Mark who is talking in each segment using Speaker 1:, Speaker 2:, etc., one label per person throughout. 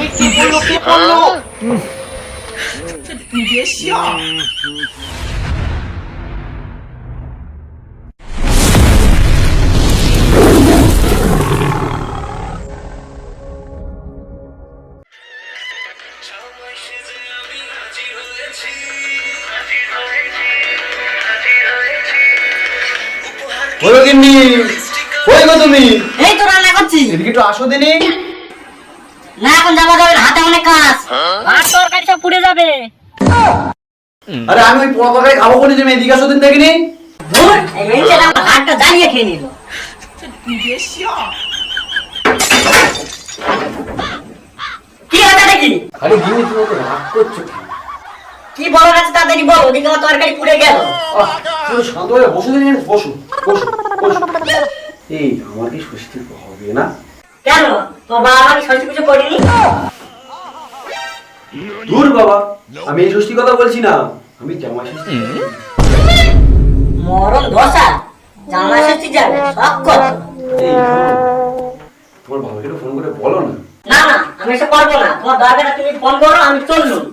Speaker 1: এই কে পড়লো কে পড়লো你别笑。
Speaker 2: বলো কিন্নি কই গো তুমি
Speaker 3: এই তো রান্না করছি
Speaker 2: এদিকে একটু আসো দিনি
Speaker 3: না এখন যাওয়া যাবে হাতে অনেক কাজ। ভাত তরকারি সব পুড়ে যাবে।
Speaker 2: আরে আমি পোড়া তরকারি খাব কোনি তুমি এদিকে আসো দেখিনি।
Speaker 3: হাতটা জ্বালিয়ে খেয়ে নিল। দেখি? বল ওদিকে আমার তরকারি পুড়ে গেল। কেন? তোর বাবা আমি ষষ্ঠী পুজো করিনি।
Speaker 2: দূর বাবা আমি এই ষষ্ঠী কথা বলছি না। আমি জামাই ষষ্ঠী।
Speaker 3: মরণ ধসা জামা ষষ্ঠী যাবে সব
Speaker 2: শোনো, তোমার বাবাকে ফোন করে বলো না।
Speaker 3: না না আমি এসব পারব না। তোমার দরকারটা তুমি ফোন করো আমি চললুম।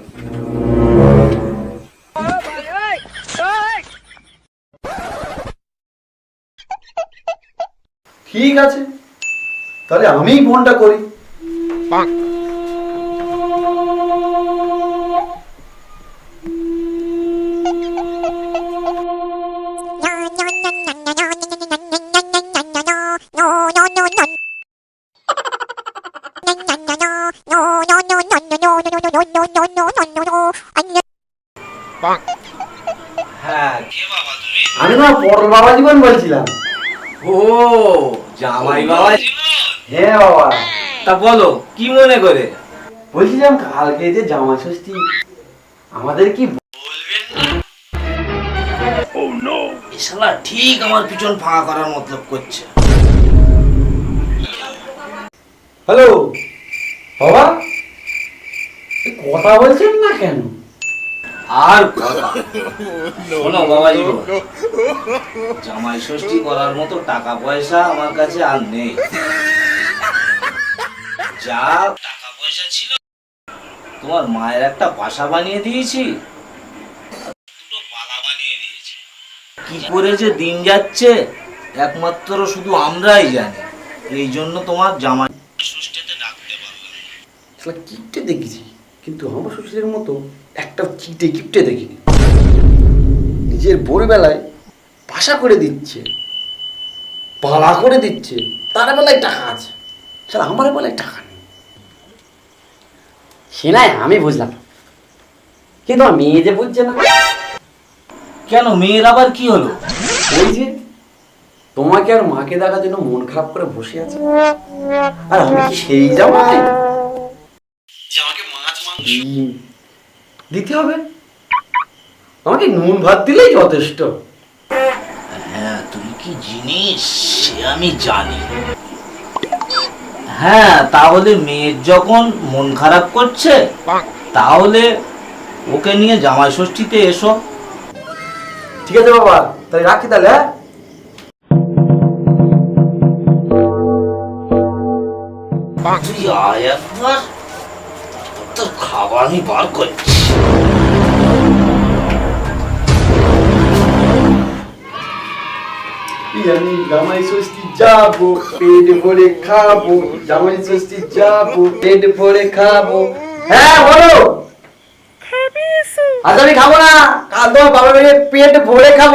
Speaker 2: ঠিক আছে। তাহলে আমিই ফোনটা করি।
Speaker 4: হ্যাঁ
Speaker 2: আমি না পটল বাবা জীবন বলছিলাম।
Speaker 4: ও জামাই বাবা
Speaker 2: হ্যাঁ বাবা।
Speaker 4: তা বলো কি মনে করে?
Speaker 2: বলছিলাম কালকে যে জামা ষষ্ঠী আমাদের কি
Speaker 4: শালা ঠিক আমার পিছন ফাঁকা করার মতলব করছে।
Speaker 2: হ্যালো বাবা কথা বলছেন না কেন?
Speaker 4: আর শোনো বাবাজি জামাই ষষ্ঠী করার মতো টাকা পয়সা আমার কাছে আর নেই। যা টাকা পয়সা ছিল, তোমার মায়ের একটা বাসা বানিয়ে দিয়েছি। দুটো পালা বানিয়ে দিয়েছি। কি করে যে দিন যাচ্ছে, একমাত্র শুধু আমরাই জানি। এই জন্য তোমার জামাই ষষ্ঠীতে ডাকতে পারলাম না।
Speaker 2: কিপটে দেখেছি, কিন্তু আমার শ্বশুরের মতো একটা চিটে কিপটে দেখিনি। নিজের ভোরবেলায় পাশা করে দিচ্ছে পালা করে দিচ্ছে, তার বেলায় টাকা আছে। স্যার আমার বেলায় টাকা সে নাই আমি বুঝলাম। কিন্তু মেয়ে যে বুঝছে না।
Speaker 4: কেন মেয়ের আবার কি হলো?
Speaker 2: ওই যে তোমাকে আর মাকে দেখার জন্য মন খারাপ করে বসে আছে। আর আমি কি সেই জামাই? হুম, দিতে হবে। আমাকে নুন ভাত দিলেই যথেষ্ট।
Speaker 4: হ্যাঁ তুমি কি জিনিস? সে আমি জানি। হ্যাঁ তাহলে মেয়ের যখন মন খারাপ করছে তাহলে ওকে নিয়ে জামাই ষষ্ঠীতে এসো।
Speaker 2: ঠিক আছে বাবা তাহলে রাখি তাহলে হ্যাঁ?
Speaker 4: তুই আয় একবার তোর খাবার আমি বার করছি।
Speaker 2: আমি জামাই Pede যাব, পেট ভরে খাব, জামাই ষষ্ঠী যাব, পেট ভরে খাব। হ্যাঁ বলো। আজ আমি খাব না, কাল তোমার বাবা মেয়ে পেট ভরে খাব।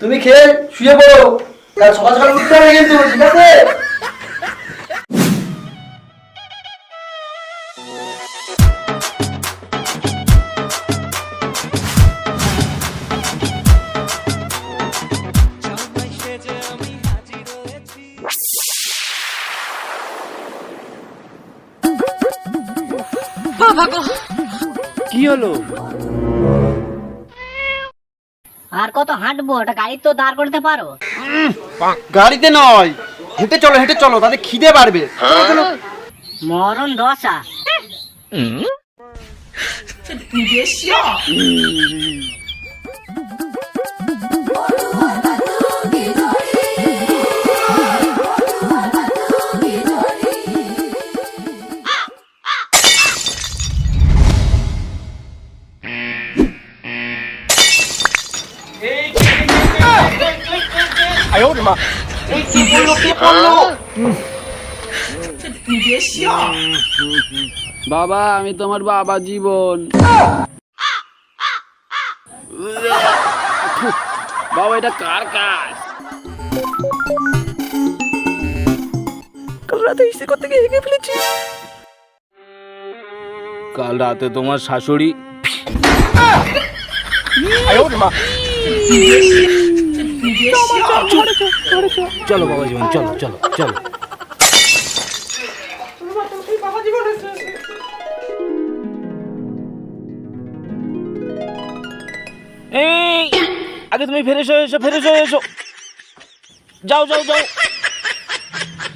Speaker 2: তুমি খেয়ে শুয়ে পড়ো। কাল সকাল সকাল উঠতে হবে কিন্তু, ঠিক আছে?
Speaker 3: আর কত হাঁটবো ওটা গাড়ি তো দাঁড় করতে পারো?
Speaker 5: গাড়িতে নয় হেঁটে চলো হেঁটে চলো তাতে খিদে বাড়বে।
Speaker 3: মরণ দশা।
Speaker 1: এই কে পড়লো কে পড়লো这你别笑。
Speaker 4: বাবা আমি তোমার বাবা জীবন বাবা এটা কার কাজ কাল রাতে ইসে করতে গিয়ে হেগে ফেলেছি কাল রাতে তোমার শাশুড়ি
Speaker 1: 你别笑。
Speaker 4: চলো বাবা জীবন চলো চলো চলো। এই আগে তুমি হয়ে এসো হয়ে এসো। যাও যাও যাও।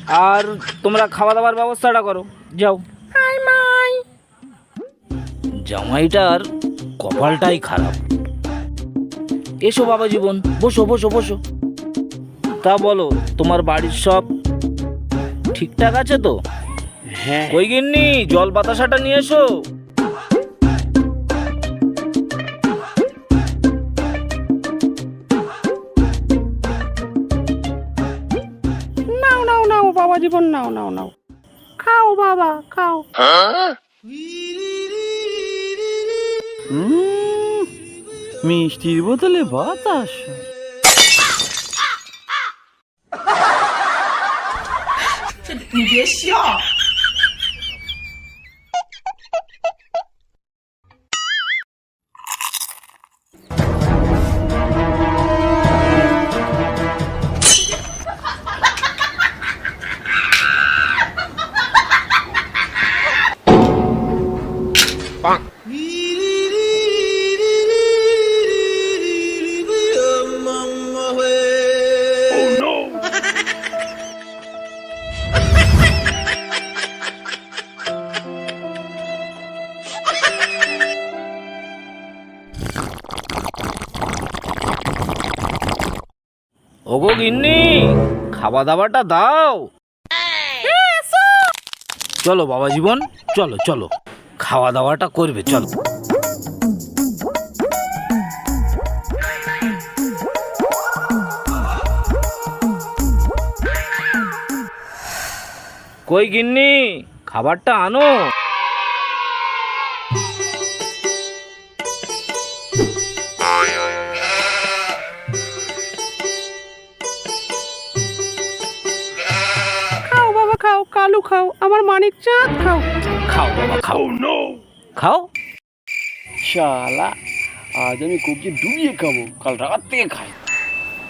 Speaker 4: আর তোমরা খাওয়া দাওয়ার ব্যবস্থাটা করো। যাও। জামাইটার কপালটাই খারাপ। এসো বাবা জীবন বসো বসো বসো। তা বলো তোমার বাড়ির সব ঠিকঠাক আছে তো? হ্যাঁ। কই গিন্নি জল বাতাসাটা নিয়ে এসো। নাও নাও নাও বাবা জীবন নাও নাও নাও। খাও বাবা খাও। মিষ্টির বোতলে বাতাস।
Speaker 1: 你别笑。
Speaker 4: ওগো গিন্নি খাওয়া দাওয়াটা দাও। চলো বাবা জীবন, চলো চলো। খাওয়া দাওয়াটা করবে, চলো। কই গিন্নি, খাবারটা আনো। খাও কালু খাও আমার মানিক চাঁদ খাও। খাও বাবা খাও। নো খাও? শালা আজ আমি কবজি ডুবিয়ে খাব কাল রাত থেকে খাই।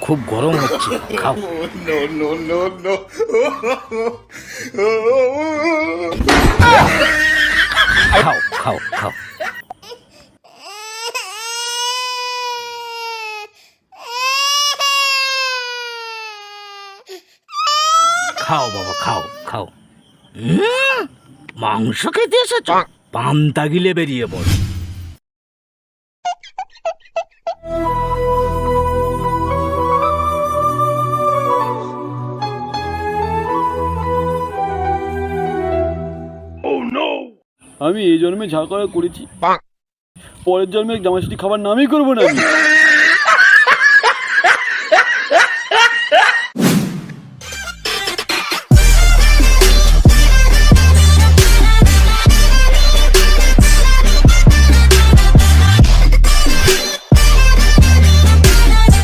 Speaker 4: খুব গরম হচ্ছে খাও। নো নো নো নো খাও খাও খাও। খাও বাবা খাও। খাও। মাংস খেতে এসেছ? পান্তা গিলে বেরিয়ে পড়ো।
Speaker 5: আমি এই জন্মে ঝাড় করা করেছি। পরের জন্মে জামাইষষ্ঠী খাবার নামই করব না আমি।